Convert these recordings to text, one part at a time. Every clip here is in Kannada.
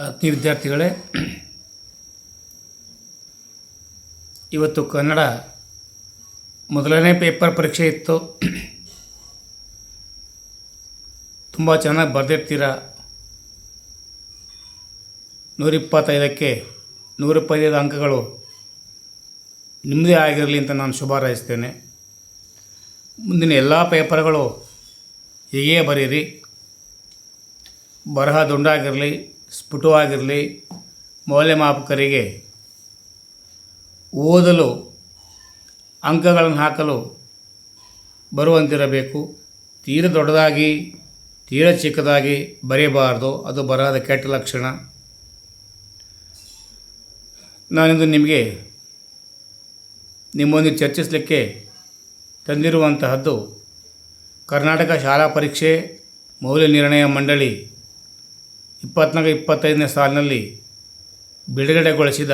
ಆತ್ಮೀಯ ವಿದ್ಯಾರ್ಥಿಗಳೇ, ಇವತ್ತು ಕನ್ನಡ ಮೊದಲನೇ ಪೇಪರ್ ಪರೀಕ್ಷೆ ಇತ್ತು. ತುಂಬ ಚೆನ್ನಾಗಿ ಬರೆದಿರ್ತೀರ? ನೂರಿಪ್ಪತ್ತೈದಕ್ಕೆ ನೂರಿಪ್ಪತ್ತೈದು ಅಂಕಗಳು ನಿಮ್ಮದೇ ಆಗಿರಲಿ ಅಂತ ನಾನು ಶುಭ ಹಾರೈಸ್ತೇನೆ. ಮುಂದಿನ ಎಲ್ಲ ಪೇಪರ್ಗಳು ಹೀಗೇ ಬರೀರಿ ಬರಹ ದುಂಡಾಗಿರಲಿ ಸ್ಫುಟವಾಗಿರಲಿ, ಮೌಲ್ಯಮಾಪಕರಿಗೆ ಓದಲು ಅಂಕಗಳನ್ನು ಹಾಕಲು ಬರುವಂತಿರಬೇಕು. ತೀರ ದೊಡ್ಡದಾಗಿ, ತೀರ ಚಿಕ್ಕದಾಗಿ ಬರೆಯಬಾರ್ದು. ಅದು ಬರಹದ ಕೆಟ್ಟ ಲಕ್ಷಣ. ನಾನಿಂದು ನಿಮಗೆ ನಿಮ್ಮೊಂದಿಗೆ ಚರ್ಚಿಸಲಿಕ್ಕೆ ತಂದಿರುವಂತಹದ್ದು ಕರ್ನಾಟಕ ಶಾಲಾ ಪರೀಕ್ಷೆ ಮೌಲ್ಯ ನಿರ್ಣಯ ಮಂಡಳಿ ಇಪ್ಪತ್ನಾಲ್ಕು ಇಪ್ಪತ್ತೈದನೇ ಸಾಲಿನಲ್ಲಿ ಬಿಡುಗಡೆಗೊಳಿಸಿದ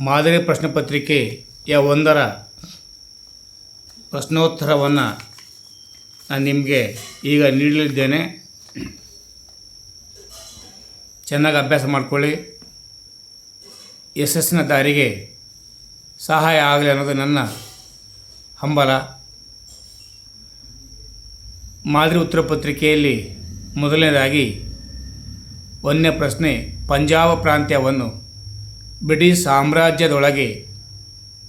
ಮಾದರಿ ಪ್ರಶ್ನೆ ಪತ್ರಿಕೆಯ ಒಂದರ ಪ್ರಶ್ನೋತ್ತರವನ್ನು ನಾನು ನಿಮಗೆ ಈಗ ನೀಡಲಿದ್ದೇನೆ. ಚೆನ್ನಾಗಿ ಅಭ್ಯಾಸ ಮಾಡಿಕೊಳ್ಳಿ. ಯಶಸ್ಸಿನ ದಾರಿಗೆ ಸಹಾಯ ಆಗಲಿ ಅನ್ನೋದು ನನ್ನ ಹಂಬಲ. ಮಾದರಿ ಉತ್ತರ ಪತ್ರಿಕೆಯಲ್ಲಿ ಮೊದಲನೇದಾಗಿ ಒಂದನೇ ಪ್ರಶ್ನೆ ಪಂಜಾಬ್ ಪ್ರಾಂತ್ಯವನ್ನು ಬ್ರಿಟಿಷ್ ಸಾಮ್ರಾಜ್ಯದೊಳಗೆ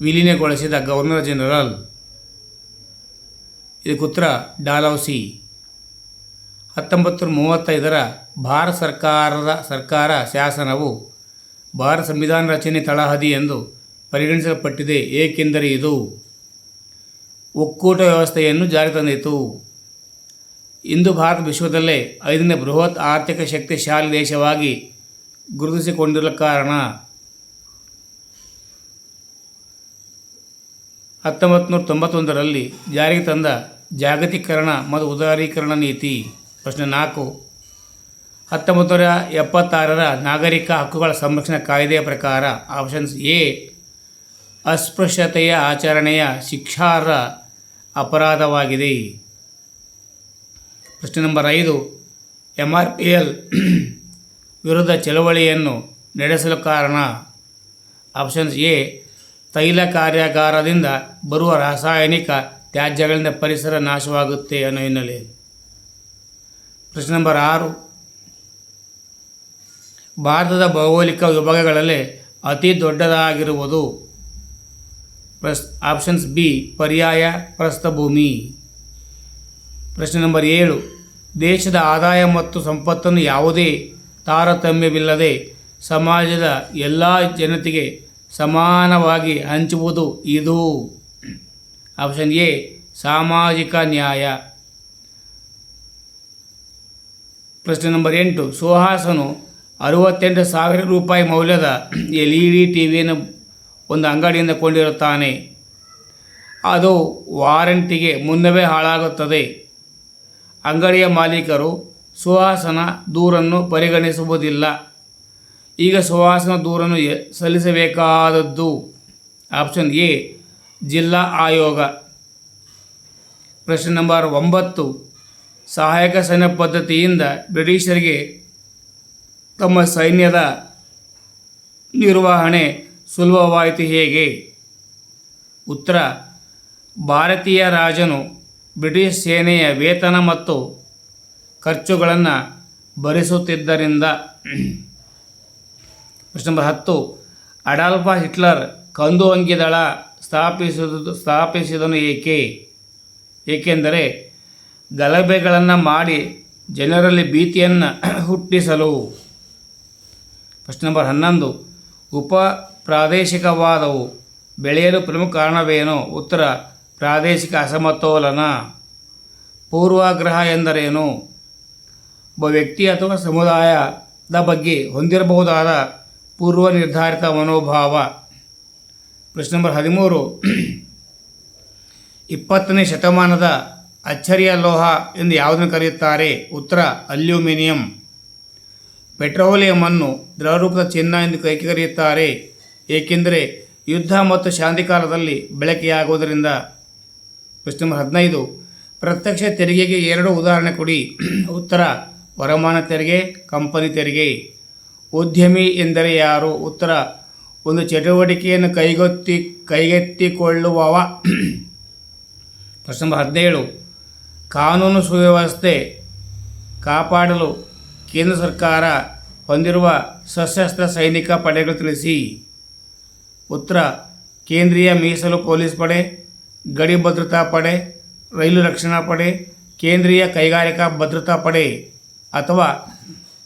ವಿಲೀನಗೊಳಿಸಿದ ಗವರ್ನರ್ ಜನರಲ್. ಇದಕ್ಕುತ್ತರ ಡಾಲೌಸಿ ಹತ್ತೊಂಬತ್ತು ಮೂವತ್ತೈದರ ಭಾರತ ಸರ್ಕಾರದ ಸರ್ಕಾರ ಶಾಸನವು ಭಾರತ ಸಂವಿಧಾನ ರಚನೆ ತಳಹದಿ ಎಂದು ಪರಿಗಣಿಸಲ್ಪಟ್ಟಿದೆ. ಏಕೆಂದರೆ ಇದು ಒಕ್ಕೂಟ ವ್ಯವಸ್ಥೆಯನ್ನು ಜಾರಿ ತಂದಿತು ಇಂದು ಭಾರತ ವಿಶ್ವದಲ್ಲೇ ಐದನೇ ಬೃಹತ್ ಆರ್ಥಿಕ ಶಕ್ತಿಶಾಲಿ ದೇಶವಾಗಿ ಗುರುತಿಸಿಕೊಂಡಿರಲು ಕಾರಣ ಹತ್ತೊಂಬತ್ತು ನೂರ ತೊಂಬತ್ತೊಂದರಲ್ಲಿ ಜಾರಿಗೆ ತಂದ ಜಾಗತೀಕರಣ ಮತ್ತು ಉದಾರೀಕರಣ ನೀತಿ, ಪ್ರಶ್ನೆ ನಾಲ್ಕು. ಹತ್ತೊಂಬತ್ತು ನೂರ ಎಪ್ಪತ್ತಾರರ ನಾಗರಿಕ ಹಕ್ಕುಗಳ ಸಂರಕ್ಷಣಾ ಕಾಯ್ದೆಯ ಪ್ರಕಾರ ಆಪ್ಷನ್ಸ್ ಎ, ಅಸ್ಪೃಶ್ಯತೆಯ ಆಚರಣೆಯ ಶಿಕ್ಷಾರ್ಹ ಅಪರಾಧವಾಗಿದೆ. ಪ್ರಶ್ನೆ ನಂಬರ್ ಐದು ಎಂ ಆರ್ ಪಿ ಎಲ್ ವಿರುದ್ಧ ಚಳವಳಿಯನ್ನು ನಡೆಸಲು ಕಾರಣ? ಆಪ್ಷನ್ಸ್ ಎ, ತೈಲ ಕಾರ್ಯಾಗಾರದಿಂದ ಬರುವ ರಾಸಾಯನಿಕ ತ್ಯಾಜ್ಯಗಳಿಂದ ಪರಿಸರ ನಾಶವಾಗುತ್ತೆ ಅನ್ನೋ ಹಿನ್ನೆಲೆ. ಪ್ರಶ್ನೆ ನಂಬರ್ ಆರು, ಭಾರತದ ಭೌಗೋಳಿಕ ವಿಭಾಗಗಳಲ್ಲಿ ಅತಿ ದೊಡ್ಡದಾಗಿರುವುದು? ಪ್ರಸ್ ಆಪ್ಷನ್ಸ್ ಬಿ, ಪರ್ಯಾಯ ಪ್ರಸ್ಥಭೂಮಿ. ಪ್ರಶ್ನೆ ನಂಬರ್ ಏಳು ದೇಶದ ಆದಾಯ ಮತ್ತು ಸಂಪತ್ತನ್ನು ಯಾವುದೇ ತಾರತಮ್ಯವಿಲ್ಲದೆ ಸಮಾಜದ ಎಲ್ಲ ಜನತೆಗೆ ಸಮಾನವಾಗಿ ಹಂಚುವುದು ಇದು. ಆಪ್ಷನ್ ಎ, ಸಾಮಾಜಿಕ ನ್ಯಾಯ. ಪ್ರಶ್ನೆ ನಂಬರ್ ಎಂಟು, ಸುಹಾಸನು ಅರುವತ್ತೆಂಟು ಸಾವಿರ ರೂಪಾಯಿ ಮೌಲ್ಯದ ಎಲ್ ಇ ಡಿ ಟಿ ವಿಯನ್ನು ಒಂದು ಅಂಗಡಿಯಿಂದ ಕೊಂಡಿರುತ್ತಾನೆ. ಅದು ವಾರಂಟಿಗೆ ಮುನ್ನವೇ ಹಾಳಾಗುತ್ತದೆ. ಅಂಗಡಿಯ ಮಾಲೀಕರು ಸುವಾಸನ ದೂರನ್ನು ಪರಿಗಣಿಸುವುದಿಲ್ಲ. ಈಗ ಸುವಾಸನ ದೂರನ್ನು ಸಲ್ಲಿಸಬೇಕಾದದ್ದು ಆಪ್ಷನ್ ಎ, ಜಿಲ್ಲಾ ಆಯೋಗ. ಪ್ರಶ್ನೆ ನಂಬರ್ ಒಂಬತ್ತು, ಸಹಾಯಕ ಸೈನ್ಯ ಪದ್ಧತಿಯಿಂದ ಬ್ರಿಟಿಷರಿಗೆ ತಮ್ಮ ಸೈನ್ಯದ ನಿರ್ವಹಣೆ ಸುಲಭವಾಯಿತು ಹೇಗೆ? ಉತ್ತರ, ಭಾರತೀಯ ರಾಜನು ಬ್ರಿಟಿಷ್ ಸೇನೆಯ ವೇತನ ಮತ್ತು ಖರ್ಚುಗಳನ್ನು ಭರಿಸುತ್ತಿದ್ದರಿಂದ ಪ್ರಶ್ನೆ ನಂಬರ್ ಹತ್ತು ಅಡಾಲ್ಫ ಹಿಟ್ಲರ್ ಕಂದು ಅಂಗಿ ದಳ ಸ್ಥಾಪಿಸಿದನು ಏಕೆ? ಏಕೆಂದರೆ ಗಲಭೆಗಳನ್ನು ಮಾಡಿ ಜನರಲ್ಲಿ ಭೀತಿಯನ್ನು ಹುಟ್ಟಿಸಲು. ಪ್ರಶ್ನೆ ನಂಬರ್ ಹನ್ನೊಂದು ಉಪ ಪ್ರಾದೇಶಿಕವಾದವು ಬೆಳೆಯಲು ಪ್ರಮುಖ ಕಾರಣವೇನು? ಉತ್ತರ ಪ್ರಾದೇಶಿಕ ಅಸಮತೋಲನ. ಪೂರ್ವಾಗ್ರಹ ಎಂದರೇನು? ಒಬ್ಬ ವ್ಯಕ್ತಿ ಅಥವಾ ಸಮುದಾಯದ ಬಗ್ಗೆ ಹೊಂದಿರಬಹುದಾದ ಪೂರ್ವ ನಿರ್ಧಾರಿತ ಮನೋಭಾವ. ಪ್ರಶ್ನೆ ನಂಬರ್ ಹದಿಮೂರು. ಇಪ್ಪತ್ತನೇ ಶತಮಾನದ ಅಚ್ಚರಿಯ ಲೋಹ ಎಂದು ಯಾವುದನ್ನು ಕರೆಯುತ್ತಾರೆ? ಉತ್ತರ, ಅಲ್ಯೂಮಿನಿಯಂ. ಪೆಟ್ರೋಲಿಯಮನ್ನು ದ್ರವರೂಪದ ಚಿನ್ನ ಎಂದು ಕೈ ಕರೆಯುತ್ತಾರೆ. ಏಕೆಂದರೆ ಯುದ್ಧ ಮತ್ತು ಶಾಂತಿ ಕಾಲದಲ್ಲಿ ಬಳಕೆಯಾಗುವುದರಿಂದ ಪ್ರಶ್ನೆ ನಂಬರ್ ಹದಿನೈದು. ಪ್ರತ್ಯಕ್ಷ ತೆರಿಗೆಗೆ ಎರಡು ಉದಾಹರಣೆ ಕೊಡಿ. ಉತ್ತರ, ವರಮಾನ ತೆರಿಗೆ, ಕಂಪನಿ ತೆರಿಗೆ. ಉದ್ಯಮಿ ಎಂದರೆ ಯಾರು? ಉತ್ತರ, ಒಂದು ಚಟುವಟಿಕೆಯನ್ನು ಕೈಗೊತ್ತಿ, ಕೈಗೆತ್ತಿಕೊಳ್ಳುವವ. ಪ್ರಶ್ನೆ ನಂಬರ್ ಹದಿನೇಳು. ಕಾನೂನು ಸುವ್ಯವಸ್ಥೆ ಕಾಪಾಡಲು ಕೇಂದ್ರ ಸರ್ಕಾರ ಹೊಂದಿರುವ ಸಶಸ್ತ್ರ ಸೈನಿಕ ಪಡೆಗಳು ತಿಳಿಸಿ. ಉತ್ತರ, ಕೇಂದ್ರೀಯ ಮೀಸಲು ಪೊಲೀಸ್ ಪಡೆ. ಗಡಿ ಭದ್ರತಾ ಪಡೆ, ರೈಲು ರಕ್ಷಣಾ ಪಡೆ, ಕೇಂದ್ರೀಯ ಕೈಗಾರಿಕಾ ಭದ್ರತಾ ಪಡೆ ಅಥವಾ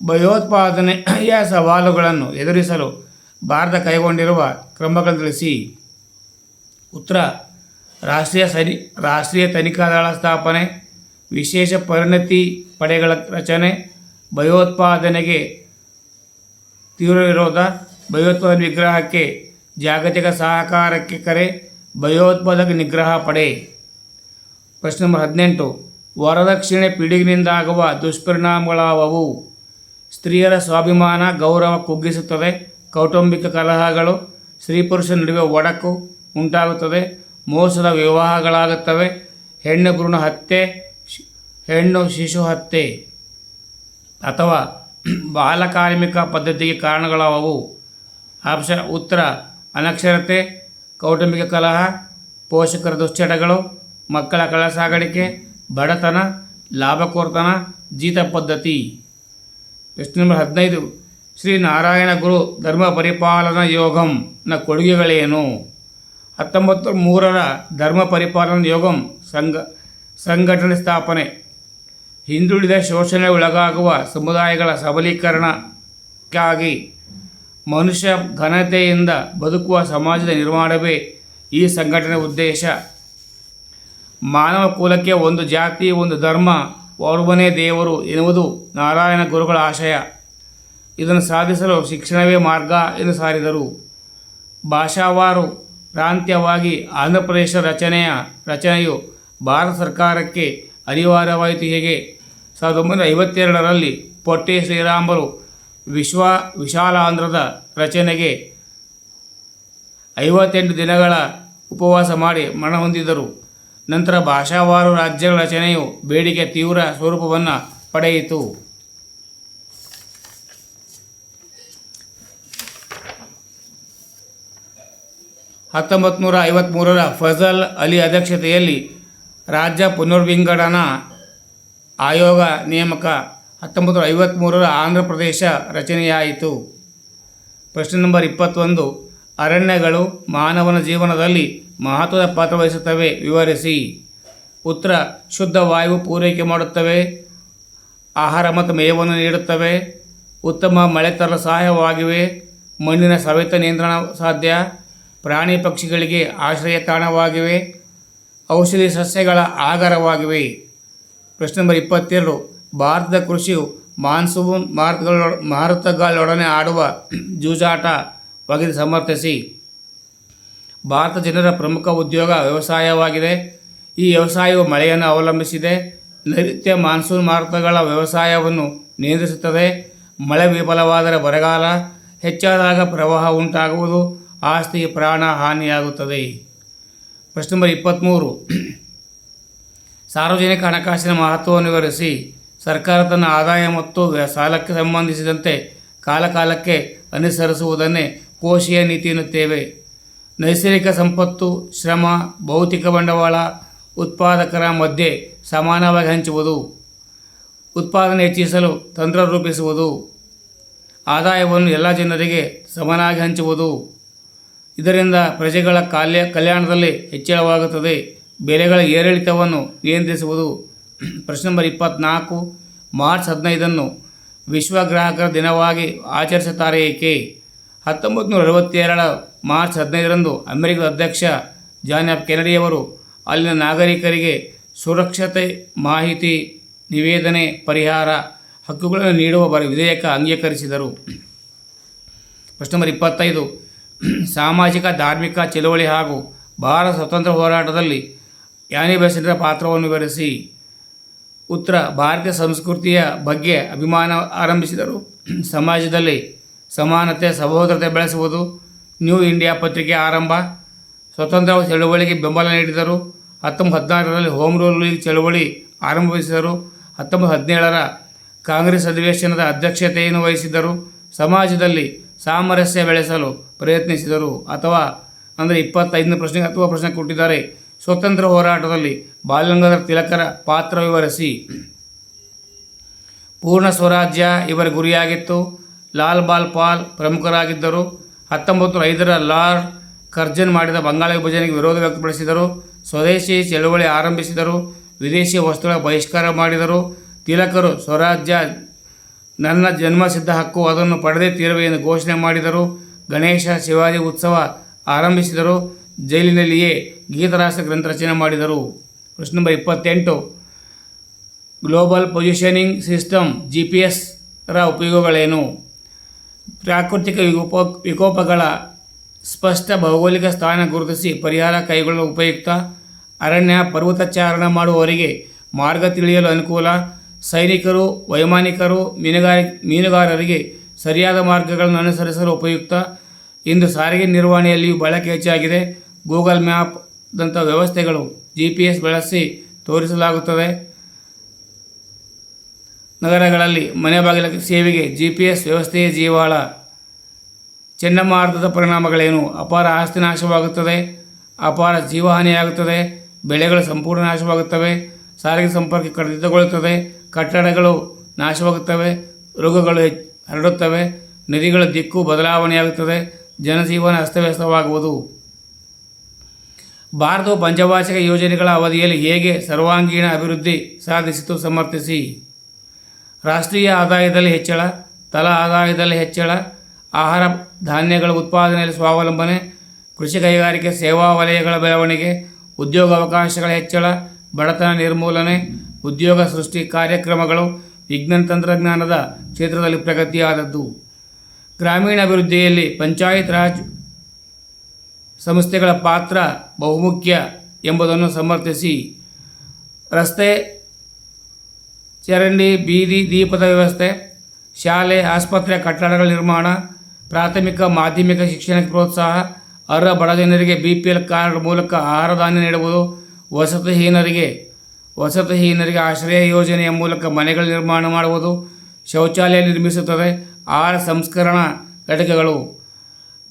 ಭಯೋತ್ಪಾದನೆಯ ಸವಾಲುಗಳನ್ನು ಎದುರಿಸಲು ಭಾರತ ಕೈಗೊಂಡಿರುವ ಕ್ರಮಗಳನ್ನು ತಿಳಿಸಿ. ಉತ್ತರ, ರಾಷ್ಟ್ರೀಯ ಸರಿ, ರಾಷ್ಟ್ರೀಯ ತನಿಖಾ ದಳ ಸ್ಥಾಪನೆ, ವಿಶೇಷ ಪರಿಣತಿ ಪಡೆಗಳ ರಚನೆ, ಭಯೋತ್ಪಾದನೆಗೆ ತೀವ್ರ ವಿರೋಧ, ಭಯೋತ್ಪಾದನೆ ವಿಗ್ರಹಕ್ಕೆ ಜಾಗತಿಕ ಸಹಕಾರಕ್ಕೆ ಕರೆ ಭಯೋತ್ಪಾದಕ ನಿಗ್ರಹ ಪಡೆ. ಪ್ರಶ್ನೆ ನಂಬರ್ ಹದಿನೆಂಟು. ವರದಕ್ಷಿಣೆ ಪಿಡುಗಿನಿಂದಾಗುವ ದುಷ್ಪರಿಣಾಮಗಳಾವವು? ಸ್ತ್ರೀಯರ ಸ್ವಾಭಿಮಾನ, ಗೌರವ ಕುಗ್ಗಿಸುತ್ತದೆ. ಕೌಟುಂಬಿಕ ಕಲಹಗಳು, ಸ್ತ್ರೀ ಪುರುಷ ನಡುವೆ ಒಡಕು ಉಂಟಾಗುತ್ತದೆ. ಮೋಸದ ವಿವಾಹಗಳಾಗುತ್ತವೆ. ಹೆಣ್ಣು ಭ್ರೂಣ ಹತ್ಯೆ, ಹೆಣ್ಣು ಶಿಶು ಹತ್ಯೆ ಅಥವಾ ಬಾಲಕಾರ್ಮಿಕ ಪದ್ಧತಿಗೆ ಕಾರಣಗಳಾವವು? ಆಪ್ಷನ್ ಉತ್ತರ, ಅನಕ್ಷರತೆ ಕೌಟುಂಬಿಕ ಕಲಹ, ಪೋಷಕರ ದುಶ್ಚಟಗಳು, ಮಕ್ಕಳ ಕಳ ಸಾಗಾಣಿಕೆ ಬಡತನ, ಲಾಭಕೋರ್ತನ, ಜೀತ ಪದ್ಧತಿ. ಪ್ರಶ್ನೆ ನಂಬರ್ ಹದಿನೈದು. ಶ್ರೀ ನಾರಾಯಣ ಗುರು ಧರ್ಮ ಪರಿಪಾಲನಾ ಯೋಗಂನ ಕೊಡುಗೆಗಳೇನು? ಹತ್ತೊಂಬತ್ತು ಮೂರರ ಧರ್ಮ ಪರಿಪಾಲನಾ ಯೋಗಂ ಸಂಘ, ಸಂಘಟನೆ ಸ್ಥಾಪನೆ. ಹಿಂದುಳಿದ ಶೋಷಣೆ ಒಳಗಾಗುವ ಸಮುದಾಯಗಳ ಸಬಲೀಕರಣಕ್ಕಾಗಿ ಮನುಷ್ಯ ಘನತೆಯಿಂದ ಬದುಕುವ ಸಮಾಜದ ನಿರ್ಮಾಣವೇ ಈ ಸಂಘಟನೆ ಉದ್ದೇಶ. ಮಾನವ ಕುಲಕ್ಕೆ ಒಂದು ಜಾತಿ, ಒಂದು ಧರ್ಮ ಒಬ್ಬನೇ ದೇವರು ಎನ್ನುವುದು ನಾರಾಯಣ ಗುರುಗಳ ಆಶಯ. ಇದನ್ನು ಸಾಧಿಸಲು ಶಿಕ್ಷಣವೇ ಮಾರ್ಗ ಎಂದು ಸಾರಿದರು. ಭಾಷಾವಾರು, ಪ್ರಾಂತ್ಯವಾಗಿ ಆಂಧ್ರಪ್ರದೇಶ ರಚನೆಯ ರಚನೆಯು ಭಾರತ ಸರ್ಕಾರಕ್ಕೆ ಅನಿವಾರ್ಯವಾಯಿತು ಹೇಗೆ? ಸಾವಿರದ ಒಂಬೈನೂರ ಐವತ್ತೆರಡರಲ್ಲಿ ಪೊಟ್ಟಿ ಶ್ರೀರಾಮರು ವಿಶ್ವ ವಿಶಾಲಾಂಧ್ರದ ರಚನೆಗೆ ಐವತ್ತೆಂಟು ದಿನಗಳ ಉಪವಾಸ ಮಾಡಿ ಮರಣ ಹೊಂದಿದರು. ನಂತರ ಭಾಷಾವಾರು ರಾಜ್ಯಗಳ ರಚನೆಯು ಬೇಡಿಕೆ ತೀವ್ರ ಸ್ವರೂಪವನ್ನು ಪಡೆಯಿತು. ಹತ್ತೊಂಬತ್ತು ನೂರ ಐವತ್ತ್ಮೂರರ ಫಜಲ್ ಅಲಿ ಅಧ್ಯಕ್ಷತೆಯಲ್ಲಿ ರಾಜ್ಯ ಪುನರ್ವಿಂಗಡನಾ ಆಯೋಗ ನೇಮಕ ಹತ್ತೊಂಬತ್ತು ಐವತ್ತ್ಮೂರರ ಆಂಧ್ರ ಪ್ರದೇಶ ರಚನೆಯಾಯಿತು. ಪ್ರಶ್ನೆ ನಂಬರ್ ಇಪ್ಪತ್ತೊಂದು. ಅರಣ್ಯಗಳು ಮಾನವನ ಜೀವನದಲ್ಲಿ ಮಹತ್ವದ ಪಾತ್ರ ವಹಿಸುತ್ತವೆ, ವಿವರಿಸಿ. ಉತ್ತರ, ಶುದ್ಧ ವಾಯು ಪೂರೈಕೆ ಮಾಡುತ್ತವೆ, ಆಹಾರ ಮತ್ತು ಮೇವನ್ನು ನೀಡುತ್ತವೆ, ಉತ್ತಮ ಮಳೆ ತರಲು ಸಹಾಯವಾಗಿವೆ ಮಣ್ಣಿನ ಸವೆತ ನಿಯಂತ್ರಣ ಸಾಧ್ಯ, ಪ್ರಾಣಿ ಪಕ್ಷಿಗಳಿಗೆ ಆಶ್ರಯ ತಾಣವಾಗಿವೆ, ಔಷಧಿ ಸಸ್ಯಗಳ ಆಗಾರವಾಗಿವೆ. ಪ್ರಶ್ನೆ ನಂಬರ್ ಇಪ್ಪತ್ತೆರಡು. ಭಾರತದ ಕೃಷಿಯು ಮಾನ್ಸೂನ್ ಮಾರುತಗಳ ಮಾರುತಗಳೊಡನೆ ಆಡುವ ಜೂಜಾಟವಾಗಿದೆ ಸಮರ್ಥಿಸಿ. ಭಾರತ ಜನರ ಪ್ರಮುಖ ಉದ್ಯೋಗ ವ್ಯವಸಾಯವಾಗಿದೆ. ಈ ವ್ಯವಸಾಯವು ಮಳೆಯನ್ನು ಅವಲಂಬಿಸಿದೆ. ನೈಋತ್ಯ ಮಾನ್ಸೂನ್ ಮಾರುತಗಳ ವ್ಯವಸಾಯವನ್ನು ನಿಯಂತ್ರಿಸುತ್ತದೆ. ಮಳೆ ವಿಫಲವಾದರೆ ಬರಗಾಲ, ಹೆಚ್ಚಾದಾಗ ಪ್ರವಾಹ ಉಂಟಾಗುವುದು ಆಸ್ತಿ ಪ್ರಾಣ ಹಾನಿಯಾಗುತ್ತದೆ. ಪ್ರಶ್ನೆ ನಂಬರ್ ಇಪ್ಪತ್ತ್ಮೂರು ಸಾರ್ವಜನಿಕ ಹಣಕಾಸಿನ ಮಹತ್ವವನ್ನು ವಿವರಿಸಿ. ಸರ್ಕಾರ ತನ್ನ ಆದಾಯ ಮತ್ತು ಸಾಲಕ್ಕೆ ಸಂಬಂಧಿಸಿದಂತೆ ಕಾಲಕಾಲಕ್ಕೆ ಅನುಸರಿಸುವುದನ್ನೇ ಕೋಶೀಯ ನೀತಿ ಎನ್ನುತ್ತೇವೆ. ನೈಸರ್ಗಿಕ ಸಂಪತ್ತು, ಶ್ರಮ, ಭೌತಿಕ ಬಂಡವಾಳ, ಉತ್ಪಾದಕರ ಮಧ್ಯೆ ಸಮಾನವಾಗಿ ಹಂಚುವುದು. ಉತ್ಪಾದನೆ ಹೆಚ್ಚಿಸಲು ತಂತ್ರ ರೂಪಿಸುವುದು. ಆದಾಯವನ್ನು ಎಲ್ಲ ಜನರಿಗೆ ಸಮನಾಗಿ ಹಂಚುವುದು. ಇದರಿಂದ ಪ್ರಜೆಗಳ ಕಾಲ್ಯ ಕಲ್ಯಾಣದಲ್ಲಿ ಹೆಚ್ಚಳವಾಗುತ್ತದೆ. ಬೆಲೆಗಳ ಏರಿಳಿತವನ್ನು ನಿಯಂತ್ರಿಸುವುದು. ಪ್ರಶ್ನೆ ನಂಬರ್ ಇಪ್ಪತ್ನಾಲ್ಕು, ಮಾರ್ಚ್ ಹದಿನೈದನ್ನು ವಿಶ್ವ ಗ್ರಾಹಕರ ದಿನವಾಗಿ ಆಚರಿಸುತ್ತಾರೆ ಏಕೆ? ಹತ್ತೊಂಬತ್ತು ನೂರ ಅರವತ್ತೆರಡ ಮಾರ್ಚ್ ಹದಿನೈದರಂದು ಅಮೆರಿಕದ ಅಧ್ಯಕ್ಷ ಜಾನ್ ಎಫ್ ಕೆನಡಿಯವರು ಅಲ್ಲಿನ ನಾಗರಿಕರಿಗೆ ಸುರಕ್ಷತೆ ಮಾಹಿತಿ ನಿವೇದನೆ ಪರಿಹಾರ ಹಕ್ಕುಗಳನ್ನು ನೀಡುವ ಬರ, ವಿಧೇಯಕ ಅಂಗೀಕರಿಸಿದರು. ಪ್ರಶ್ನೆ ನಂಬರ್ ಇಪ್ಪತ್ತೈದು, ಸಾಮಾಜಿಕ, ಧಾರ್ಮಿಕ ಚಳುವಳಿ ಹಾಗೂ ಭಾರತ ಸ್ವತಂತ್ರ ಹೋರಾಟದಲ್ಲಿ ಯಾನಿ ಬೆಸೆಂಟ್ರ ಪಾತ್ರವನ್ನು ವಿವರಿಸಿ. ಉತ್ತರ ಭಾರತೀಯ ಸಂಸ್ಕೃತಿಯ ಬಗ್ಗೆ ಅಭಿಮಾನ ಆರಂಭಿಸಿದರು. ಸಮಾಜದಲ್ಲಿ ಸಮಾನತೆ, ಸಹೋದರತೆ ಬೆಳೆಸುವುದು ನ್ಯೂ ಇಂಡಿಯಾ ಪತ್ರಿಕೆ ಆರಂಭ. ಸ್ವತಂತ್ರ ಚಳುವಳಿಗೆ ಬೆಂಬಲ ನೀಡಿದರು. ಹತ್ತೊಂಬತ್ತು ಹದಿನಾರರಲ್ಲಿ ಹೋಮ್ ರೂಲ್ ಲೀಗ್ ಚಳುವಳಿ ಆರಂಭಿಸಿದರು. ಹತ್ತೊಂಬತ್ತು ಹದಿನೇಳರ ಕಾಂಗ್ರೆಸ್ ಅಧಿವೇಶನದ ಅಧ್ಯಕ್ಷತೆಯನ್ನು ವಹಿಸಿದ್ದರು. ಸಮಾಜದಲ್ಲಿ ಸಾಮರಸ್ಯ ಬೆಳೆಸಲು ಪ್ರಯತ್ನಿಸಿದರು ಅಥವಾ ಅಂದರೆ ಇಪ್ಪತ್ತೈದನೇ ಪ್ರಶ್ನೆ ಅಥವಾ ಪ್ರಶ್ನೆ ಕೊಟ್ಟಿದ್ದಾರೆ. ಸ್ವತಂತ್ರ ಹೋರಾಟದಲ್ಲಿ ಬಾಲಗಂಗಾಧರ ತಿಲಕರ ಪಾತ್ರ ವಿವರಿಸಿ. ಪೂರ್ಣ ಸ್ವರಾಜ್ಯ ಇವರ ಗುರಿಯಾಗಿತ್ತು. ಲಾಲ್ ಬಾಲ್ ಪಾಲ್ ಪ್ರಮುಖರಾಗಿದ್ದರು. ಹತ್ತೊಂಬತ್ತು ಐದರ ಲಾರ್ಡ್ ಕರ್ಜನ್ ಮಾಡಿದ ಬಂಗಾಳ ವಿಭಜನೆಗೆ ವಿರೋಧ ವ್ಯಕ್ತಪಡಿಸಿದರು. ಸ್ವದೇಶಿ ಚಳುವಳಿ ಆರಂಭಿಸಿದರು. ವಿದೇಶಿ ವಸ್ತುಗಳ ಬಹಿಷ್ಕಾರ ಮಾಡಿದರು. ತಿಲಕರು ಸ್ವರಾಜ್ಯ ನನ್ನ ಜನ್ಮಸಿದ್ಧ ಹಕ್ಕು, ಅದನ್ನು ಪಡೆದೇ ತೀರುವೆ ಎಂದು ಘೋಷಣೆ ಮಾಡಿದರು. ಗಣೇಶ ಶಿವಾಜಿ ಉತ್ಸವ ಆರಂಭಿಸಿದರು. ಜೈಲಿನಲ್ಲಿಯೇ ಗೀತರಾಸ ಗ್ರಂಥ ರಚನೆ ಮಾಡಿದರು. ಪ್ರಶ್ನೆ ನಂಬರ್ ಇಪ್ಪತ್ತೆಂಟು. Global positioning system G P ಎಸ್ರ ಉಪಯೋಗಗಳೇನು? ಪ್ರಾಕೃತಿಕ ವಿಕೋಪ, ವಿಕೋಪಗಳ ಸ್ಪಷ್ಟ ಭೌಗೋಳಿಕ ಸ್ಥಾನ ಗುರುತಿಸಿ ಪರಿಹಾರ ಕೈಗೊಳ್ಳಲು ಉಪಯುಕ್ತ ಅರಣ್ಯ ಪರ್ವತಚಾರಣ ಮಾಡುವವರಿಗೆ ಮಾರ್ಗ ತಿಳಿಯಲು ಅನುಕೂಲ. ಸೈನಿಕರು, ವೈಮಾನಿಕರು, ಮೀನುಗಾರಿ, ಮೀನುಗಾರರಿಗೆ ಸರಿಯಾದ ಮಾರ್ಗಗಳನ್ನು ಅನುಸರಿಸಲು ಉಪಯುಕ್ತ. ಇಂದು ಸಾರಿಗೆ ನಿರ್ವಹಣೆಯಲ್ಲಿಯೂ ಬಳಕೆ ಹೆಚ್ಚಾಗಿದೆ. ಗೂಗಲ್ ಮ್ಯಾಪ್ ಮ್ಯಾಪ್ದಂಥ ವ್ಯವಸ್ಥೆಗಳು ಜಿ ಪಿ ಎಸ್ ಬಳಸಿ ತೋರಿಸಲಾಗುತ್ತದೆ. ನಗರಗಳಲ್ಲಿ ಮನೆ ಬಾಗಿಲ ಸೇವೆಗೆ ಜಿ ಪಿ ಎಸ್ ವ್ಯವಸ್ಥೆಯೇ ಜೀವಾಳ. ಚಂಡಮಾರುತದ ಪರಿಣಾಮಗಳೇನು? ಅಪಾರ ಆಸ್ತಿ ನಾಶವಾಗುತ್ತದೆ. ಅಪಾರ ಜೀವಹಾನಿಯಾಗುತ್ತದೆ. ಬೆಳೆಗಳು ಸಂಪೂರ್ಣ ನಾಶವಾಗುತ್ತವೆ. ಸಾರಿಗೆ ಸಂಪರ್ಕ ಕಡಿತಗೊಳ್ಳುತ್ತದೆ. ಕಟ್ಟಡಗಳು ನಾಶವಾಗುತ್ತವೆ. ರೋಗಗಳು ಹರಡುತ್ತವೆ. ನದಿಗಳ ದಿಕ್ಕು ಬದಲಾವಣೆಯಾಗುತ್ತದೆ. ಜನಜೀವನ ಅಸ್ತವ್ಯಸ್ತವಾಗುವುದು. ಭಾರತವು ಪಂಚವಾರ್ಷಿಕ ಯೋಜನೆಗಳ ಅವಧಿಯಲ್ಲಿ ಹೇಗೆ ಸರ್ವಾಂಗೀಣ ಅಭಿವೃದ್ಧಿ ಸಾಧಿಸಿತು ಸಮರ್ಥಿಸಿ. ರಾಷ್ಟ್ರೀಯ ಆದಾಯದಲ್ಲಿ ಹೆಚ್ಚಳ, ತಲಾ ಆದಾಯದಲ್ಲಿ ಹೆಚ್ಚಳ, ಆಹಾರ ಧಾನ್ಯಗಳ ಉತ್ಪಾದನೆಯಲ್ಲಿ ಸ್ವಾವಲಂಬನೆ, ಕೃಷಿ ಕೈಗಾರಿಕೆ ಸೇವಾ ವಲಯಗಳ ಬೆಳವಣಿಗೆ, ಉದ್ಯೋಗ ಅವಕಾಶಗಳ ಹೆಚ್ಚಳ, ಬಡತನ ನಿರ್ಮೂಲನೆ, ಉದ್ಯೋಗ ಸೃಷ್ಟಿ ಕಾರ್ಯಕ್ರಮಗಳು ವಿಜ್ಞಾನ ತಂತ್ರಜ್ಞಾನದ ಕ್ಷೇತ್ರದಲ್ಲಿ ಪ್ರಗತಿಯಾದದ್ದು. ಗ್ರಾಮೀಣ ಅಭಿವೃದ್ಧಿಯಲ್ಲಿ ಪಂಚಾಯತ್ ರಾಜ್ ಸಂಸ್ಥೆಗಳ ಪಾತ್ರ ಬಹುಮುಖ್ಯ ಎಂಬುದನ್ನು ಸಮರ್ಥಿಸಿ ರಸ್ತೆ, ಚರಂಡಿ, ಬೀದಿ, ದೀಪದ ವ್ಯವಸ್ಥೆ, ಶಾಲೆ, ಆಸ್ಪತ್ರೆ, ಕಟ್ಟಡಗಳ ನಿರ್ಮಾಣ, ಪ್ರಾಥಮಿಕ, ಮಾಧ್ಯಮಿಕ ಶಿಕ್ಷಣಕ್ಕೆ ಪ್ರೋತ್ಸಾಹ, ಅರ್ಹ ಬಡ ಜನರಿಗೆ ಬಿ ಪಿ ಎಲ್ ಕಾರ್ಡ್ ಮೂಲಕ ಆಹಾರ ಧಾನ್ಯ ನೀಡುವುದು, ವಸತಿಹೀನರಿಗೆ ವಸತಿಹೀನರಿಗೆ ಆಶ್ರಯ ಯೋಜನೆಯ ಮೂಲಕ ಮನೆಗಳ ನಿರ್ಮಾಣ ಮಾಡುವುದು, ಶೌಚಾಲಯ ನಿರ್ಮಿಸುತ್ತದೆ, ಆಹಾರ ಸಂಸ್ಕರಣಾ ಘಟಕಗಳು.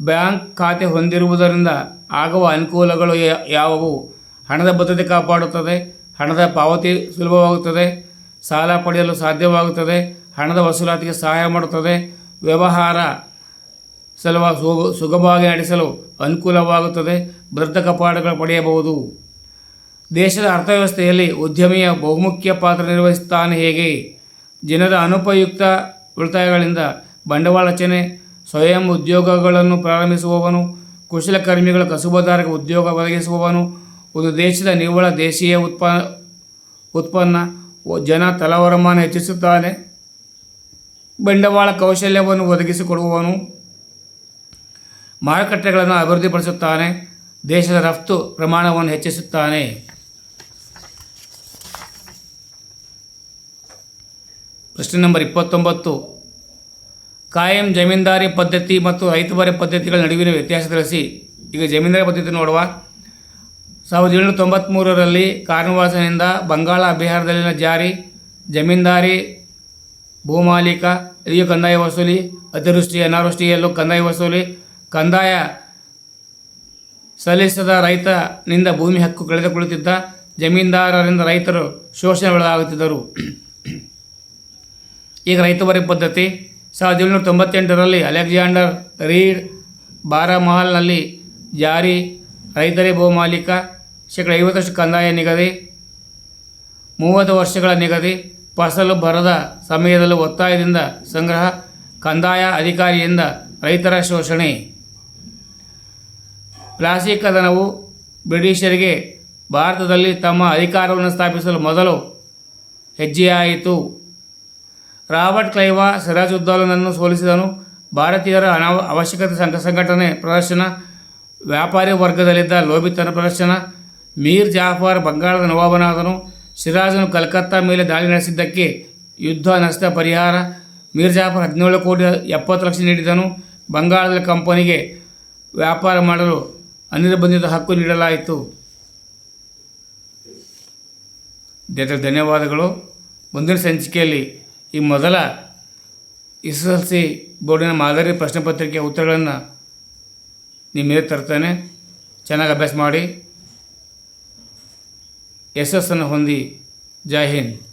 ಬ್ಯಾಂಕ್ ಖಾತೆ ಹೊಂದಿರುವುದರಿಂದ ಆಗುವ ಅನುಕೂಲಗಳು ಯಾವುವು? ಹಣದ ಭದ್ರತೆ ಕಾಪಾಡುತ್ತದೆ, ಹಣದ ಪಾವತಿ ಸುಲಭವಾಗುತ್ತದೆ, ಸಾಲ ಪಡೆಯಲು ಸಾಧ್ಯವಾಗುತ್ತದೆ, ಹಣದ ವಸೂಲಾತಿಗೆ ಸಹಾಯ ಮಾಡುತ್ತದೆ, ವ್ಯವಹಾರ ಸಲುವಾಗಿ ಸುಗ ಸುಗಮವಾಗಿ ನಡೆಸಲು ಅನುಕೂಲವಾಗುತ್ತದೆ, ಭದ್ರತಾ ಕಾಪಾಡುಗಳು ಪಡೆಯಬಹುದು. ದೇಶದ ಅರ್ಥವ್ಯವಸ್ಥೆಯಲ್ಲಿ ಉದ್ಯಮಿಯ ಬಹುಮುಖ್ಯ ಪಾತ್ರ ನಿರ್ವಹಿಸುತ್ತಾನೆ ಹೇಗೆ? ಜನರ ಅನುಪಯುಕ್ತ ಉಳಿತಾಯಗಳಿಂದ ಬಂಡವಾಳ ರಚನೆ ಸ್ವಯಂ ಉದ್ಯೋಗಗಳನ್ನು ಪ್ರಾರಂಭಿಸುವವನು, ಕುಶಲಕರ್ಮಿಗಳ ಕಸುಬುದಾರರಿಗೆ ಉದ್ಯೋಗ ಒದಗಿಸುವವನು, ಒಂದು ದೇಶದ ನಿವ್ವಳ ದೇಶೀಯ ಉತ್ಪನ್ನ ಉತ್ಪನ್ನ ಜನ ತಲವರಮಾನ ಹೆಚ್ಚಿಸುತ್ತಾನೆ, ಬಂಡವಾಳ ಕೌಶಲ್ಯವನ್ನು ಒದಗಿಸಿಕೊಡುವವನು, ಮಾರುಕಟ್ಟೆಗಳನ್ನು ಅಭಿವೃದ್ಧಿಪಡಿಸುತ್ತಾನೆ, ದೇಶದ ರಫ್ತು ಪ್ರಮಾಣವನ್ನು ಹೆಚ್ಚಿಸುತ್ತಾನೆ. ಪ್ರಶ್ನೆ ನಂಬರ್ ಇಪ್ಪತ್ತೊಂಬತ್ತು. ಕಾಯಂ ಜಮೀನ್ದಾರಿ ಪದ್ಧತಿ ಮತ್ತು ರೈತಬಾರಿ ಪದ್ಧತಿಗಳ ನಡುವಿನ ವ್ಯತ್ಯಾಸ ತಿಳಿಸಿ ಈಗ ಜಮೀನ್ದಾರಿ ಪದ್ಧತಿ ನೋಡುವ. ಸಾವಿರದ ಏಳುನೂರ ತೊಂಬತ್ತ್ಮೂರರಲ್ಲಿ ಕಾರ್ನಿವಾಸನಿಂದ ಬಂಗಾಳ ಬಿಹಾರದಲ್ಲಿನ ಜಾರಿ, ಜಮೀನ್ದಾರಿ, ಭೂಮಾಲೀಕ ಇದೆಯೂ ಕಂದಾಯ ವಸೂಲಿ ಅತಿವೃಷ್ಟಿ ಅನಾವೃಷ್ಟಿಯಲ್ಲೂ ಕಂದಾಯ ವಸೂಲಿ, ಕಂದಾಯ ಸಲ್ಲಿಸದ ರೈತನಿಂದ ಭೂಮಿ ಹಕ್ಕು ಕಳೆದುಕೊಳ್ಳುತ್ತಿದ್ದ ಜಮೀನ್ದಾರರಿಂದ ರೈತರು ಶೋಷಣೆಗೊಳಗಾಗುತ್ತಿದ್ದರು. ಈಗ ರೈತಬರಿ ಪದ್ಧತಿ. ಸಾವಿರದ ಏಳ್ನೂರ ತೊಂಬತ್ತೆಂಟರಲ್ಲಿ ಅಲೆಕ್ಸಾಂಡರ್ ರೀಡ್ ಬಾರಾಮಹಲ್ನಲ್ಲಿ ಜಾರಿ ರೈತರೇ ಬಹುಮಾಲೀಕ ಶೇಕಡ ಐವತ್ತಷ್ಟು ಕಂದಾಯ ನಿಗದಿ, ಮೂವತ್ತು ವರ್ಷಗಳ ನಿಗದಿ, ಫಸಲು ಬರದ ಸಮಯದಲ್ಲಿ ಒತ್ತಾಯದಿಂದ ಸಂಗ್ರಹ ಕಂದಾಯ ಅಧಿಕಾರಿಯಿಂದ ರೈತರ ಶೋಷಣೆ. ಪ್ಲಾಸ್ಟಿಕ್ ಕದನವು ಬ್ರಿಟಿಷರಿಗೆ ಭಾರತದಲ್ಲಿ ತಮ್ಮ ಅಧಿಕಾರವನ್ನು ಸ್ಥಾಪಿಸಲು ಮೊದಲು ಹೆಜ್ಜೆಯಾಯಿತು. ರಾಬರ್ಟ್ ಕ್ಲೈವ ಸಿರಾಜುದ್ದೌಲನನ್ನು ಸೋಲಿಸಿದನು. ಭಾರತೀಯರ ಅನಾವ, ಅವಶ್ಯಕತೆ ಸಂಘ ಸಂಘಟನೆ ಪ್ರದರ್ಶನ, ವ್ಯಾಪಾರಿ ವರ್ಗದಲ್ಲಿದ್ದ ಲೋಭಿತನ ಪ್ರದರ್ಶನ, ಮೀರ್ ಜಾಫರ್ ಬಂಗಾಳದ ನವಾಬನಾದನು. ಸಿರಾಜನು ಕಲ್ಕತ್ತಾ ಮೇಲೆ ದಾಳಿ ನಡೆಸಿದ್ದಕ್ಕೆ ಯುದ್ಧ ನಷ್ಟ ಪರಿಹಾರ, ಮೀರ್ ಜಾಫರ್ ಹದಿನೇಳು ಕೋಟಿ ಎಪ್ಪತ್ತು ಲಕ್ಷ ನೀಡಿದನು. ಬಂಗಾಳದ ಕಂಪನಿಗೆ ವ್ಯಾಪಾರ ಮಾಡಲು ಅನಿರ್ಬಂಧಿತ ಹಕ್ಕು ನೀಡಲಾಯಿತು. ಧನ್ಯವಾದಗಳು. ಮುಂದಿನ ಸಂಚಿಕೆಯಲ್ಲಿ ಈ ಮೊದಲ ಎಸ್ ಎಸ್ ಎಲ್ ಸಿ ಬೋರ್ಡಿನ ಮಾದರಿ ಪ್ರಶ್ನೆ ಪತ್ರಿಕೆಯ ಉತ್ತರಗಳನ್ನು ನಿಮ್ಮ ಮೇಲೆ ತರ್ತೇನೆ. ಚೆನ್ನಾಗಿ ಅಭ್ಯಾಸ ಮಾಡಿ. ಯಶಸ್ಸನ್ನು ಹೊಂದಿ. ಜೈ ಹಿಂದ್.